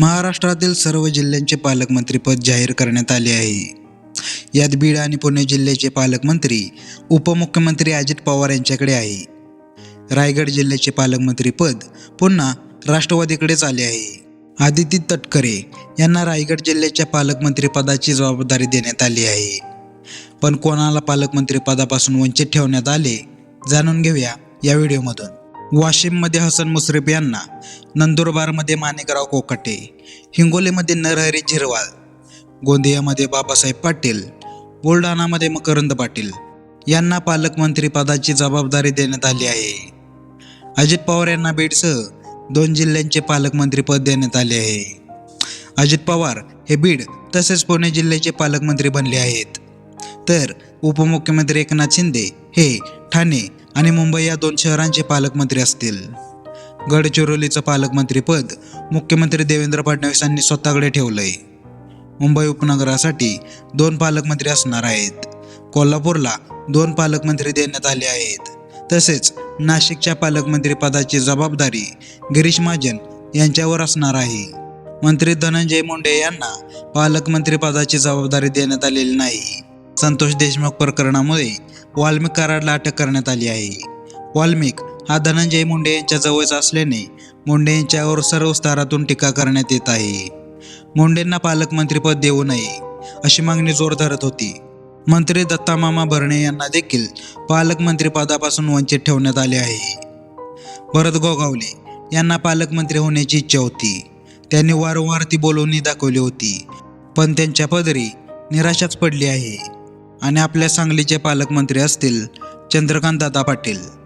महाराष्ट्रातील सर्व जिल्ह्यांचे पालकमंत्रीपद जाहीर करण्यात आले आहे. यात बीड आणि पुणे जिल्ह्याचे पालकमंत्री उपमुख्यमंत्री अजित पवार यांच्याकडे आहे. रायगड जिल्ह्याचे पालकमंत्रीपद पुन्हा राष्ट्रवादीकडेच आले आहे. आदिती तटकरे यांना रायगड जिल्ह्याच्या पालकमंत्रीपदाची जबाबदारी देण्यात आली आहे. पण कोणाला पालकमंत्रीपदापासून वंचित ठेवण्यात आले जाणून घेऊया या व्हिडिओमधून. वाशिममध्ये हसन मुश्रीफ यांना नंदुरबारमध्ये माणिकराव कोकटे हिंगोलीमध्ये नरहरी झिरवाळ गोंदियामध्ये बाबासाहेब पाटील बुलढाणामध्ये मकरंद पाटील यांना पालकमंत्रीपदाची जबाबदारी देण्यात आली आहे. अजित पवार यांना बीडसह दोन जिल्ह्यांचे पालकमंत्रीपद देण्यात आले आहे. अजित पवार हे बीड तसेच पुणे जिल्ह्याचे पालकमंत्री बनले आहेत. तर उपमुख्यमंत्री एकनाथ शिंदे हे ठाणे आणि मुंबई या दोन शहरांचे पालकमंत्री असतील. गडचिरोलीचं पालकमंत्रीपद मुख्यमंत्री देवेंद्र फडणवीस यांनी स्वतःकडे ठेवलंय. मुंबई उपनगरासाठी दोन पालकमंत्री असणार आहेत. कोल्हापूरला दोन पालकमंत्री देण्यात आले आहेत. तसेच नाशिकच्या पालकमंत्री पदाची जबाबदारी गिरीश महाजन यांच्यावर असणार आहे. मंत्री धनंजय मुंडे यांना पालकमंत्री पदाची जबाबदारी देण्यात आलेली नाही. संतोष देशमुख प्रकरणामुळे वाल्मिक कराडला अटक करण्यात आली आहे. वाल्मिक हा धनंजय मुंडे यांच्या जवळच असल्याने मुंडे यांच्यावर सर्व स्तरातून टीका करण्यात येत आहे. मुंडेंना पालकमंत्रीपद देऊ नये अशी मागणी जोर धरत होती. मंत्री दत्तामामा भरणे यांना देखील पालकमंत्रीपदापासून वंचित ठेवण्यात आले आहे. भरत गोगावले यांना पालकमंत्री होण्याची इच्छा होती. त्यांनी वारंवार ती बोलवणी दाखवली होती. पण त्यांच्या पदरी निराशाच पडली आहे. आणि आपल्या सांगलीचे पालकमंत्री असतील चंद्रकांत दादा पाटील.